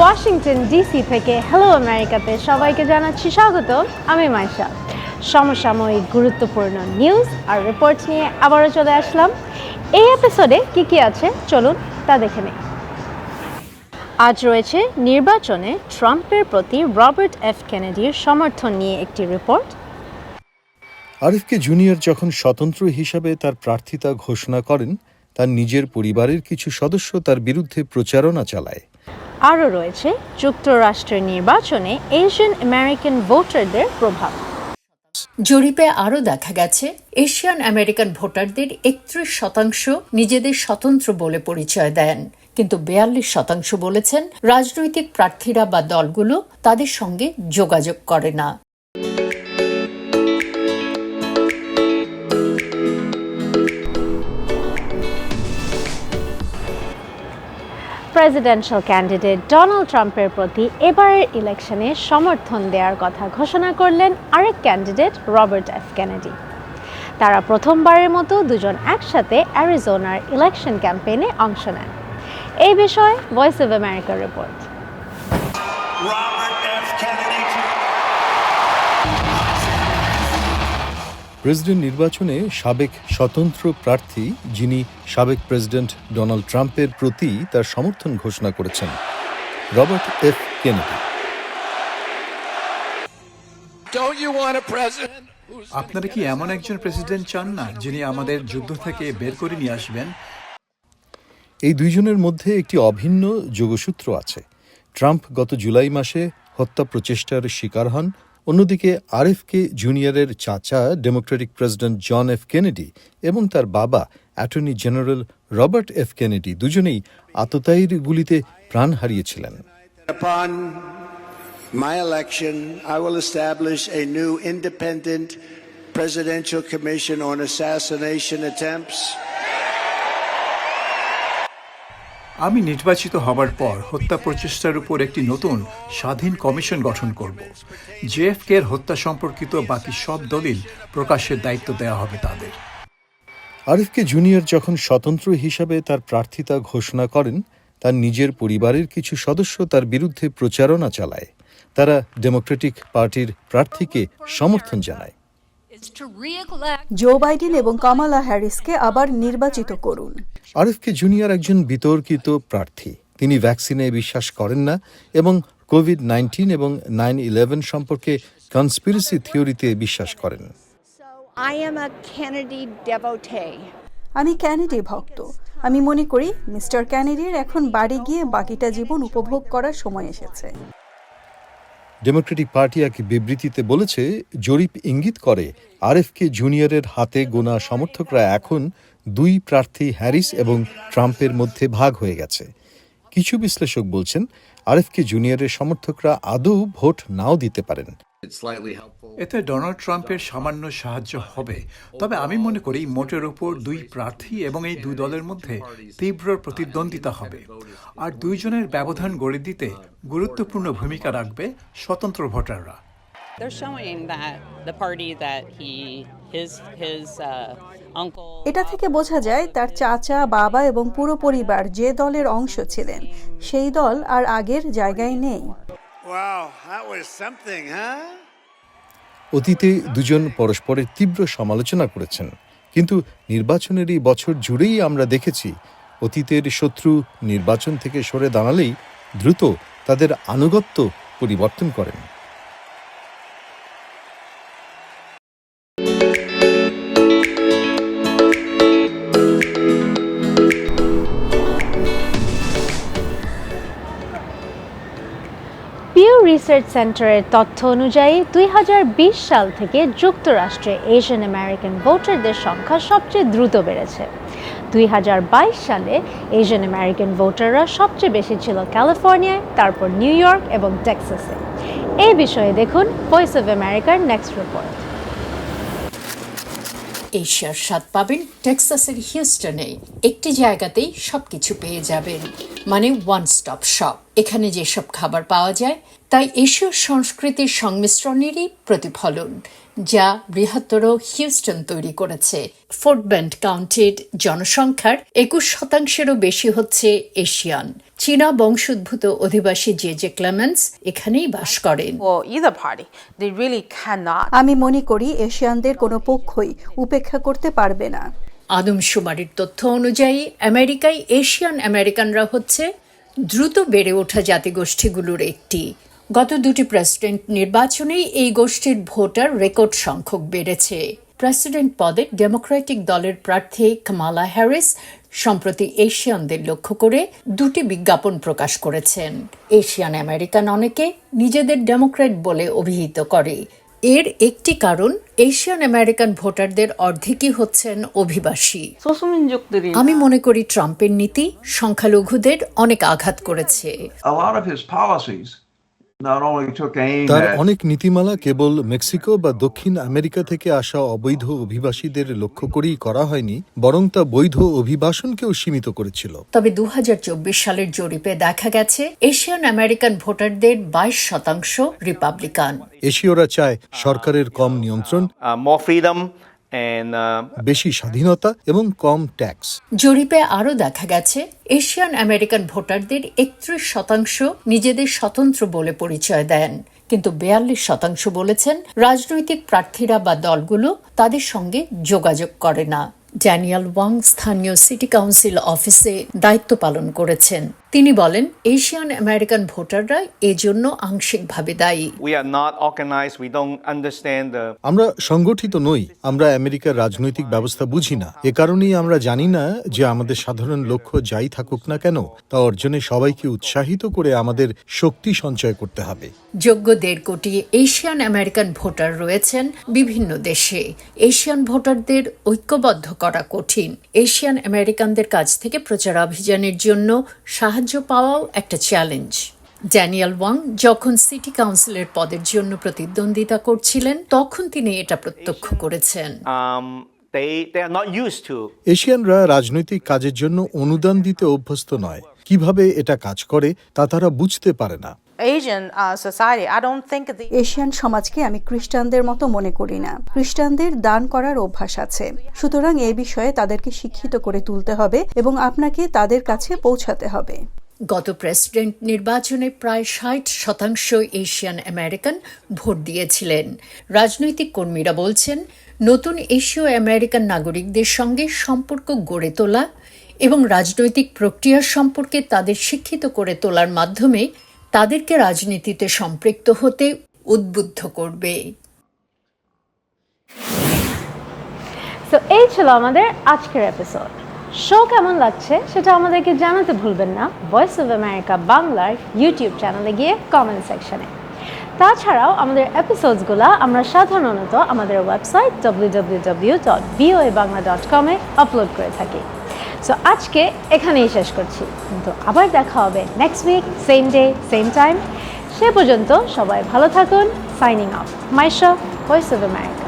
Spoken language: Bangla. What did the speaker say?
ওয়াশিংটন ডিসি থেকে হ্যালো আমেরিকাতে সবাইকে জানাচ্ছি স্বাগত। আমি মাইশা। সমসাময়িক গুরুত্বপূর্ণ নিউজ আর রিপোর্ট নিয়ে আবারও চলে আসলাম। এই এপিসোডে কি কি আছে? চলুন তা দেখে নেই। আজ রয়েছে নির্বাচনে ট্রাম্পের প্রতি রবার্ট এফ কেনেডির সমর্থন নিয়ে একটি রিপোর্ট আরিফকে জুনিয়র যখন স্বতন্ত্র হিসাবে তার প্রার্থিতা ঘোষণা করেন, তার নিজের পরিবারের কিছু সদস্য তার বিরুদ্ধে প্রচারণা চালায়। আরও রয়েছে যুক্তরাষ্ট্রের নির্বাচনে এশিয়ান আমেরিকান ভোটারদের প্রভাব। জরিপে আরও দেখা গেছে এশিয়ান আমেরিকান ভোটারদের একত্রিশ শতাংশ নিজেদের স্বতন্ত্র বলে পরিচয় দেন। কিন্তু বেয়াল্লিশ শতাংশ বলেছেন, রাজনৈতিক প্রার্থীরা বা দলগুলো তাদের সঙ্গে যোগাযোগ করে না। প্রেসিডেন্সিয়াল ক্যান্ডিডেট ডোনাল্ড ট্রাম্পের প্রতি এবারের ইলেকশনে সমর্থন দেওয়ার কথা ঘোষণা করলেন আরেক ক্যান্ডিডেট রবার্ট এফ কেনেডি তারা প্রথমবারের মতো দুজন একসাথে অ্যারিজোনার ইলেকশন ক্যাম্পেইনে অংশ নেন। এই বিষয়ে ভয়েস অব আমেরিকার রিপোর্ট প্রেসিডেন্ট নির্বাচনে সাবেক স্বতন্ত্র প্রার্থী যিনি সাবেক প্রেসিডেন্ট ডোনাল্ড ট্রাম্পের প্রতি তার সমর্থন ঘোষণা করেছেন রবার্ট এফ কেনেডি। আপনারা কি এমন একজন প্রেসিডেন্ট চান না যিনি আমাদের যুদ্ধ থেকে বের করে নিয়ে আসবেন? এই দুইজনের মধ্যে একটি অভিন্ন যোগসূত্র আছে। ট্রাম্প গত জুলাই মাসে হত্যা প্রচেষ্টার শিকার হন অন্যদিকে আরএফকে জুনিয়রের চাচা democratic president John F Kennedy এবং তার বাবা attorney general Robert F Kennedy দুজনেই আততায়ীর গুলিতে প্রাণ হারিয়েছিলেন my election, I will establish a new independent presidential commission on assassination attempts. আমি নির্বাচিত হবার পর হত্যা প্রচেষ্টার উপর একটি নতুন স্বাধীন কমিশন গঠন করব। এর হত্যা সম্পর্কিত বাকি সব দলিল প্রকাশের দায়িত্ব দেওয়া হবে তাদের। আরিফকে জুনিয়র যখন স্বতন্ত্র হিসাবে তার প্রার্থিতা ঘোষণা করেন, তার নিজের পরিবারের কিছু সদস্য তার বিরুদ্ধে প্রচারণা চালায়। তারা ডেমোক্রেটিক পার্টির প্রার্থীকে সমর্থন জানায়। জো বাইডেন এবং কামালা হ্যারিসকে আবার নির্বাচিত করুন। আরিফকে জুনিয়র একজন বিতর্কিত প্রার্থী। তিনি ভ্যাকসিনে বিশ্বাস করেন না এবং কোভিড নাইন্টিন এবং নাইন ইলেভেন সম্পর্কে কনস্পিরেসি থিওরিতে বিশ্বাস করেন। I am a Kennedy devotee. আমি ক্যানেডি ভক্ত। আমি মনে করি মিস্টার ক্যানেডির এখন বাড়ি গিয়ে বাকিটা জীবন উপভোগ করার সময় এসেছে। ডেমোক্রেটিক পার্টি এক বিবৃতিতে বলেছে, জরিপ ইঙ্গিত করে, আরএফকে জুনিয়রের হাতে গোনা সমর্থকরা এখন দুই প্রার্থী হ্যারিস এবং ট্রাম্পের মধ্যে ভাগ হয়ে গেছে। কিছু বিশ্লেষক বলছেন, আরএফকে জুনিয়রের সমর্থকরা আদৌ ভোট নাও দিতে পারেন। এতে ডোনাল্ড ট্রাম্পের সামান্য সাহায্য হবে। তবে আমি মনে করি মোটের উপর দুই প্রার্থী এবং এই দুই দলের মধ্যে তীব্র প্রতিদ্বন্দ্বিতা হবে। আর দুইজনের ব্যবধান গড়ে দিতে গুরুত্বপূর্ণ ভূমিকা রাখবে স্বতন্ত্র ভোটাররা। Uh. এটা থেকে বোঝা যায় তার চাচা বাবা এবং পুরো পরিবার যে দলের অংশ ছিলেন সেই দল আর আগের জায়গায় নেই। অতীতে দুজন পরস্পরের তীব্র সমালোচনা করেছেন, কিন্তু নির্বাচনের এই বছর জুড়েই আমরা দেখেছি, অতীতের শত্রু নির্বাচন থেকে সরে দাঁড়ালেই দ্রুত তাদের আনুগত্য পরিবর্তন করেন। পিউ রিসার্চ সেন্টারের তথ্য অনুযায়ী, দুই হাজার বিশ সাল থেকে যুক্তরাষ্ট্রে এশিয়ান আমেরিকান ভোটারদের সংখ্যা সবচেয়ে দ্রুত বেড়েছে। দুই হাজার বাইশ সালে এশিয়ান আমেরিকান ভোটাররা সবচেয়ে বেশি ছিল ক্যালিফোর্নিয়ায়, তারপর নিউ ইয়র্ক এবং টেক্সাসে। এই বিষয়ে দেখুন ভয়েস অব আমেরিকার নেক্সট রিপোর্ট এশিয়ার স্বাদ পাবেন টেক্সাসের হিউস্টনে। একটি জায়গাতেই সবকিছু পেয়ে যাবেন। মানে ওয়ান স্টপ শপ এখানে যেসব খাবার পাওয়া যায় তাই এশীয় সংস্কৃতির সংমিশ্রণেরই প্রতিফলন যা বৃহত্তর হিউস্টন তৈরি করেছে। ফোর্ট বেন্ড কাউন্টির জনসংখ্যার একুশ শতাংশেরও বেশি হচ্ছে এশিয়ান। চীনা বংশোদ্ভূত অধিবাসী জে জে ক্লেমেন্স এখানেই বাস করেন। আমি মনে করি এশিয়ানদের কোনো পক্ষই উপেক্ষা করতে পারবে না। আদমশুমারির তথ্য অনুযায়ী, আমেরিকায় এশিয়ান আমেরিকানরা হচ্ছে দ্রুত বেড়ে ওঠা জাতিগোষ্ঠীগুলোর একটি। গত দুটি প্রেসিডেন্ট নির্বাচনেই এই গোষ্ঠীর ভোটার রেকর্ড সংখ্যক বেড়েছে। প্রেসিডেন্ট পদে ডেমোক্রেটিক দলের প্রার্থী কামালা হ্যারিস সম্প্রতি এশিয়ানদের লক্ষ্য করে দুটি বিজ্ঞাপন প্রকাশ করেছেন। এশিয়ান আমেরিকান অনেকে নিজেদের ডেমোক্রেট বলে অভিহিত করে। এর একটি কারণ এশিয়ান আমেরিকান ভোটারদের অর্ধেকই হচ্ছেন অভিবাসী। আমি মনে করি ট্রাম্পের নীতি সংখ্যালঘুদের অনেক আঘাত করেছে। তার অনেক নীতিমালা কেবল মেক্সিকো বা দক্ষিণ আমেরিকা থেকে আসা অবৈধ অভিবাসীদের লক্ষ্য করেই করা হয়নি বরং তা বৈধ অভিবাসনকেও সীমিত করেছিল। তবে দু হাজার চব্বিশ সালের জরিপে দেখা গেছে এশিয়ান আমেরিকান ভোটারদের বাইশ শতাংশ রিপাবলিকান। এশীয়রা চায় সরকারের কম নিয়ন্ত্রণ। Uh, বেশি স্বাধীনতা এবং কম ট্যাক্স। জরিপে আরও দেখা গেছে এশিয়ান আমেরিকান ভোটারদের একত্রিশ শতাংশ নিজেদের স্বতন্ত্র বলে পরিচয় দেন। কিন্তু বেয়াল্লিশ শতাংশ বলেছেন রাজনৈতিক প্রার্থীরা বা দলগুলো তাদের সঙ্গে যোগাযোগ করে না। ড্যানিয়েল ওয়াং স্থানীয় সিটি কাউন্সিল অফিসে দায়িত্ব পালন করেছেন। তিনি বলেন এশিয়ান আমেরিকান ভোটাররা এজন্য আংশিকভাবে দায়ী। We are not organized. We don't আমরা সংগঠিত নই আমরা আমেরিকার রাজনৈতিক ব্যবস্থা বুঝি না। এ কারণেই আমরা জানি না যে আমাদের সাধারণ লক্ষ্য যাই থাকুক না কেন তা অর্জনে সবাইকে উৎসাহিত করে আমাদের শক্তি সঞ্চয় করতে হবে। যোগ্য দেড় কোটি এশিয়ান আমেরিকান ভোটার রয়েছেন বিভিন্ন দেশে। এশিয়ান ভোটারদের ঐক্যবদ্ধ করা কঠিন। এশিয়ান আমেরিকানদের কাছ থেকে প্রচারাভিযানের জন্য সাহায্য পাওয়াও একটা চ্যালেঞ্জ ড্যানিয়াল ওয়াং যখন সিটি কাউন্সিলের পদের জন্য প্রতিদ্বন্দ্বিতা করছিলেন তখন তিনি এটা প্রত্যক্ষ করেছেন। um, এশিয়ানরা রাজনৈতিক কাজের জন্য অনুদান দিতে অভ্যস্ত নয়। কীভাবে এটা কাজ করে তা তারা বুঝতে পারে না। Asian uh, society, I don't think the Asian সমাজকে আমি খ্রিস্টানদের মতো মনে করি না। খ্রিস্টানদের দান করার অভ্যাস আছে। সুতরাং এ বিষয়ে তাদেরকে শিক্ষিত করে তুলতে হবে এবং আপনাকে তাদের কাছে পৌঁছাতে হবে। গত প্রেসিডেন্ট নির্বাচনে প্রায় ষাট শতাংশ এশিয়ান আমেরিকান ভোট দিয়েছিলেন। রাজনৈতিক কর্মীরা বলছেন নতুন এশীয় আমেরিকান নাগরিকদের সঙ্গে সম্পর্ক গড়ে তোলা এবং রাজনৈতিক প্রক্রিয়া সম্পর্কে তাদের শিক্ষিত করে তোলার মাধ্যমে তাদেরকে রাজনীতিতে সম্পৃক্ত হতে উদ্বুদ্ধ করবে। তো এই ছিল আমাদের আজকের এপিসোড শো কেমন লাগছে সেটা আমাদেরকে জানাতে ভুলবেন না। ভয়েস অফ আমেরিকা বাংলার ইউটিউব চ্যানেলে গিয়ে কমেন্ট সেকশনে তাছাড়াও আমাদের এপিসোডসগুলো আমরা সাধারণত আমাদের website W W W dot B O A Bangla dot কমে আপলোড করে থাকি। সো আজকে এখানেই শেষ করছি। কিন্তু আবার দেখা হবে next week same day same time সে পর্যন্ত সবাই ভালো থাকুন। Signing up Maisha voice of America